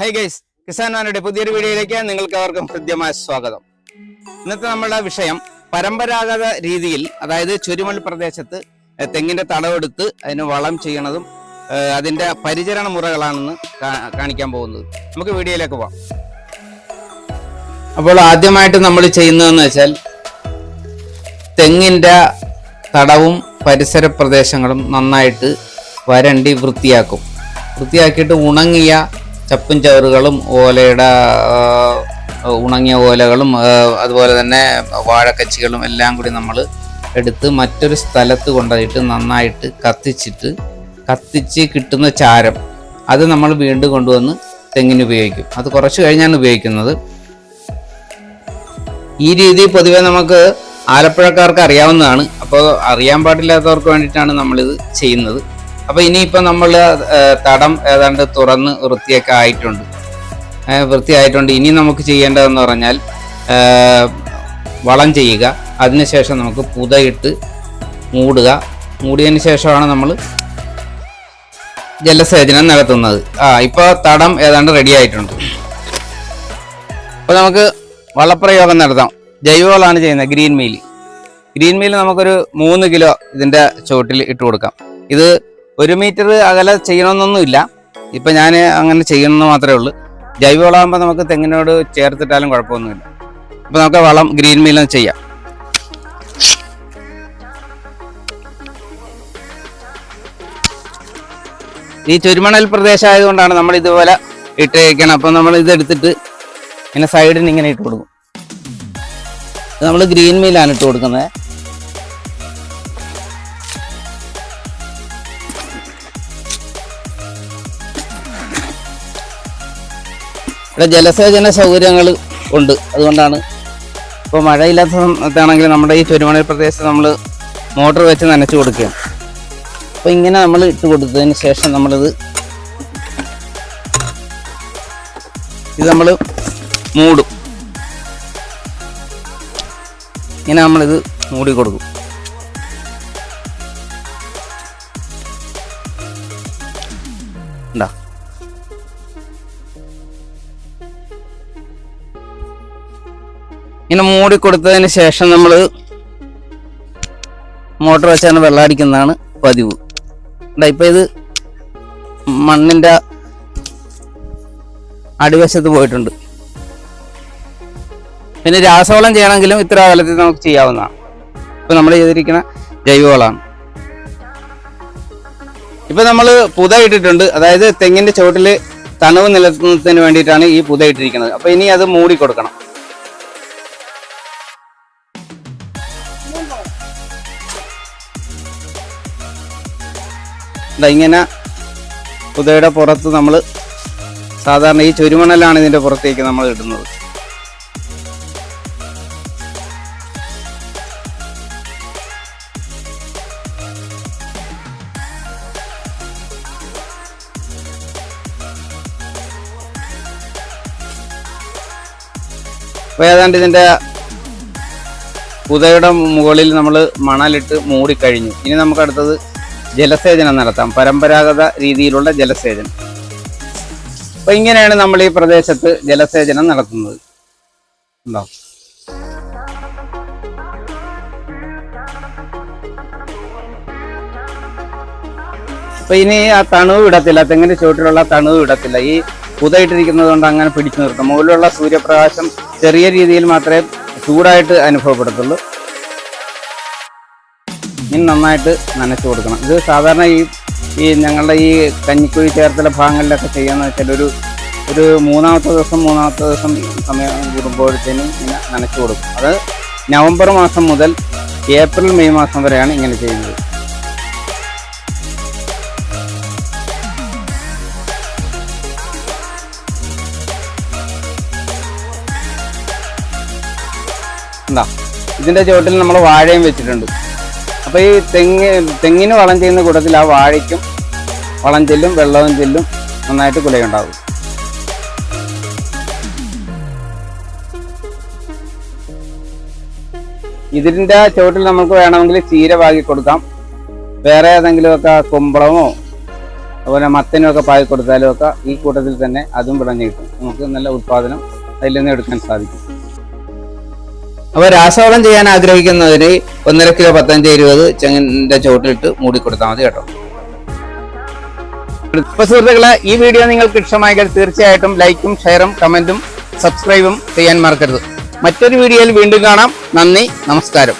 High guys Kisan വാനയുടെ പുതിയൊരു വീഡിയോയിലേക്ക് നിങ്ങൾക്ക് അവർക്കും ഹൃദ്യമായ സ്വാഗതം. ഇന്നത്തെ നമ്മുടെ വിഷയം പരമ്പരാഗത രീതിയിൽ അതായത് ചുരുമൽ പ്രദേശത്ത് തെങ്ങിന്റെ തടവെടുത്ത് അതിന് വളം ചെയ്യണതും അതിന്റെ പരിചരണ മുറകളാണെന്ന് കാണിക്കാൻ പോകുന്നത്. നമുക്ക് വീഡിയോയിലേക്ക് പോവാം. അപ്പോൾ ആദ്യമായിട്ട് നമ്മൾ ചെയ്യുന്നതെന്ന് വെച്ചാൽ തെങ്ങിന്റെ തടവും പരിസര പ്രദേശങ്ങളും നന്നായിട്ട് വരണ്ടി വൃത്തിയാക്കും. വൃത്തിയാക്കിയിട്ട് ഉണങ്ങിയ ചപ്പും ചവറുകളും ഓലയുടെ ഉണങ്ങിയ ഓലകളും അതുപോലെ തന്നെ വാഴക്കച്ചികളും എല്ലാം കൂടി നമ്മൾ എടുത്ത് മറ്റൊരു സ്ഥലത്ത് കൊണ്ടുപോയിട്ട് നന്നായിട്ട് കത്തിച്ചിട്ട് കത്തിച്ച് കിട്ടുന്ന ചാരം അത് നമ്മൾ വീണ്ടും കൊണ്ടുവന്ന് തെങ്ങിന് ഉപയോഗിക്കും. അത് കുറച്ച് കഴിഞ്ഞാണ് ഉപയോഗിക്കുന്നത്. ഈ രീതി പൊതുവെ നമുക്ക് ആലപ്പുഴക്കാർക്ക് അറിയാവുന്നതാണ്. അപ്പോൾ അറിയാൻ പാടില്ലാത്തവർക്ക് വേണ്ടിയിട്ടാണ് നമ്മളിത് ചെയ്യുന്നത്. അപ്പോൾ ഇനിയിപ്പോൾ നമ്മൾ തടം ഏതാണ്ട് തുറന്ന് വൃത്തിയൊക്കെ ആയിട്ടുണ്ട്. വൃത്തിയായിട്ടുണ്ട്. ഇനി നമുക്ക് ചെയ്യേണ്ടതെന്ന് പറഞ്ഞാൽ വളം ചെയ്യുക. അതിനുശേഷം നമുക്ക് പുതയിട്ട് മൂടുക. മൂടിയതിന് ശേഷമാണ് നമ്മൾ ജലസേചനം നടത്തുന്നത്. ആ ഇപ്പോൾ തടം ഏതാണ്ട് റെഡി ആയിട്ടുണ്ട്. അപ്പോൾ നമുക്ക് വളപ്രയോഗം നടത്താം. ജൈവവളമാണ് ചെയ്യുന്നത് ഗ്രീൻ മീൽ ഗ്രീൻ മീൽ നമുക്കൊരു മൂന്ന് കിലോ ഇതിന്റെ ചുവട്ടിൽ ഇട്ട് കൊടുക്കാം. ഇത് ഒരു മീറ്റർ അകലെ ചെയ്യണമെന്നൊന്നുമില്ല. ഇപ്പം ഞാൻ അങ്ങനെ ചെയ്യണമെന്ന് മാത്രമേ ഉള്ളൂ. ജൈവവളമാകുമ്പോൾ നമുക്ക് തെങ്ങിനോട് ചേർത്തിട്ടാലും കുഴപ്പമൊന്നുമില്ല. അപ്പോൾ നമുക്ക് വളം ഗ്രീൻ മീൽ ചെയ്യാം. ഈ ചുരുമണൽ പ്രദേശമായതുകൊണ്ടാണ് നമ്മൾ ഇതുപോലെ ഇട്ടേക്കണം അപ്പം നമ്മൾ ഇതെടുത്തിട്ട് ഇങ്ങനെ സൈഡിന് ഇങ്ങനെ ഇട്ട് കൊടുക്കും. നമ്മൾ ഗ്രീൻ മീലാണ് ഇട്ട് കൊടുക്കുന്നത്. ഇവിടെ ജലസേചന സൗകര്യങ്ങൾ ഉണ്ട്. അതുകൊണ്ടാണ് ഇപ്പോൾ മഴയില്ലാത്ത സമയത്താണെങ്കിൽ നമ്മുടെ ഈ ചുരുമണൽ പ്രദേശത്ത് നമ്മൾ മോട്ടർ വെച്ച് നനച്ചു കൊടുക്കുകയാണ്. അപ്പോൾ ഇങ്ങനെ നമ്മൾ ഇട്ട് കൊടുത്തതിന് ശേഷം നമ്മളിത് ഇത് നമ്മൾ മൂടും. ഇങ്ങനെ നമ്മളിത് മൂടി കൊടുക്കും. ഉണ്ടാ ഇങ്ങനെ മൂടി കൊടുത്തതിന് ശേഷം നമ്മൾ മോട്ടർ വെച്ചാണ് വെള്ളം അടിക്കുന്നതാണ് പതിവ്. ഇപ്പം ഇത് മണ്ണിന്റെ അടിവശത്ത് പോയിട്ടുണ്ട്. പിന്നെ രാസവളം ചെയ്യണമെങ്കിലും ഇത്ര കാലത്തിൽ നമുക്ക് ചെയ്യാവുന്നതാണ്. ഇപ്പം നമ്മൾ ചെയ്തിരിക്കുന്ന ജൈവവളമാണ് ഇപ്പം നമ്മൾ പുത ഇട്ടിട്ടുണ്ട്. അതായത് തെങ്ങിന്റെ ചുവട്ടിൽ തണുവ് നിലനിർത്തുന്നതിന് വേണ്ടിയിട്ടാണ് ഈ പുത ഇട്ടിരിക്കുന്നത്. അപ്പം ഇനി അത് മൂടി കൊടുക്കണം ഇങ്ങനെ പുതയുടെ പുറത്ത് നമ്മൾ സാധാരണ ഈ ചുരുമണലാണ് ഇതിന്റെ പുറത്തേക്ക് നമ്മൾ ഇടുന്നത്. അപ്പോൾ ഏതാണ്ട് ഇതിന്റെ പുതയുടെ മുകളിൽ നമ്മൾ മണലിട്ട് മൂടിക്കഴിഞ്ഞു. ഇനി നമുക്ക് അടുത്തത് ജലസേചനം നടത്താം. പരമ്പരാഗത രീതിയിലുള്ള ജലസേചനം. അപ്പോൾ ഇങ്ങനെയാണ് നമ്മൾ ഈ പ്രദേശത്ത് ജലസേചനം നടത്തുന്നത്. ഉണ്ടോ? അപ്പൊ ഇനി ആ തണുവ് ഇടത്തില്ല തെങ്ങിന്റെ ചുവട്ടിലുള്ള തണുവ് ഇടത്തില്ല ഈ പുതയിട്ടിരിക്കുന്നത് കൊണ്ട് അങ്ങനെ പിടിച്ചു നിർത്തും. മുകളിലുള്ള സൂര്യപ്രകാശം ചെറിയ രീതിയിൽ മാത്രമേ ചൂടായിട്ട് അനുഭവപ്പെടത്തുള്ളൂ. ഇനി നന്നായിട്ട് നനച്ചു കൊടുക്കണം. ഇത് സാധാരണ ഈ ഈ ഞങ്ങളുടെ ഈ കഞ്ഞിക്കുഴി ചേർത്തല ഭാഗങ്ങളിലൊക്കെ ചെയ്യാന്ന് വെച്ചാൽ ഒരു ഒരു മൂന്നാമത്തെ ദിവസം മൂന്നാമത്തെ ദിവസം സമയം കൂടുമ്പോഴത്തേനും ഇങ്ങനെ നനച്ചു കൊടുക്കും. അത് നവംബർ മാസം മുതൽ ഏപ്രിൽ മെയ് മാസം വരെയാണ് ഇങ്ങനെ ചെയ്യുന്നത്. എന്താ ഇതിന്റെ ചുവട്ടിൽ നമ്മൾ വാഴയും വെച്ചിട്ടുണ്ട്. അപ്പൊ ഈ തെങ്ങ് തെങ്ങിന് വളം ചെയ്യുന്ന കൂട്ടത്തിൽ ആ വാഴയ്ക്കും വളം ചെല്ലും വെള്ളവും ചെല്ലും നന്നായിട്ട് കുലയുണ്ടാകും ഇതിന്റെ ചുവട്ടിൽ നമുക്ക് വേണമെങ്കിൽ ചീര വാങ്ങി കൊടുക്കാം. വേറെ ഏതെങ്കിലുമൊക്കെ കുമ്പളമോ അതുപോലെ മത്തനും ഒക്കെ പാകി കൊടുത്താലും ഒക്കെ ഈ കൂട്ടത്തിൽ തന്നെ അതും വിളഞ്ഞു കിട്ടും. നമുക്ക് നല്ല ഉത്പാദനം അതിൽ നിന്ന് എടുക്കാൻ സാധിക്കും. അപ്പോൾ രാസവളം ചെയ്യാൻ ആഗ്രഹിക്കുന്നതിന് ഒന്നര കിലോ പത്തഞ്ച് ഇരുപത് ചെങ്ങിന്റെ ചുവട്ടിലിട്ട് മൂടി കൊടുത്താൽ മതി കേട്ടോ. ഇപ്പൊ സുഹൃത്തുക്കളെ ഈ വീഡിയോ നിങ്ങൾക്ക് ഇഷ്ടമായെങ്കിൽ തീർച്ചയായിട്ടും ലൈക്കും ഷെയറും കമന്റും സബ്സ്ക്രൈബും ചെയ്യാൻ മറക്കരുത്. മറ്റൊരു വീഡിയോയിൽ വീണ്ടും കാണാം. നന്ദി നമസ്കാരം.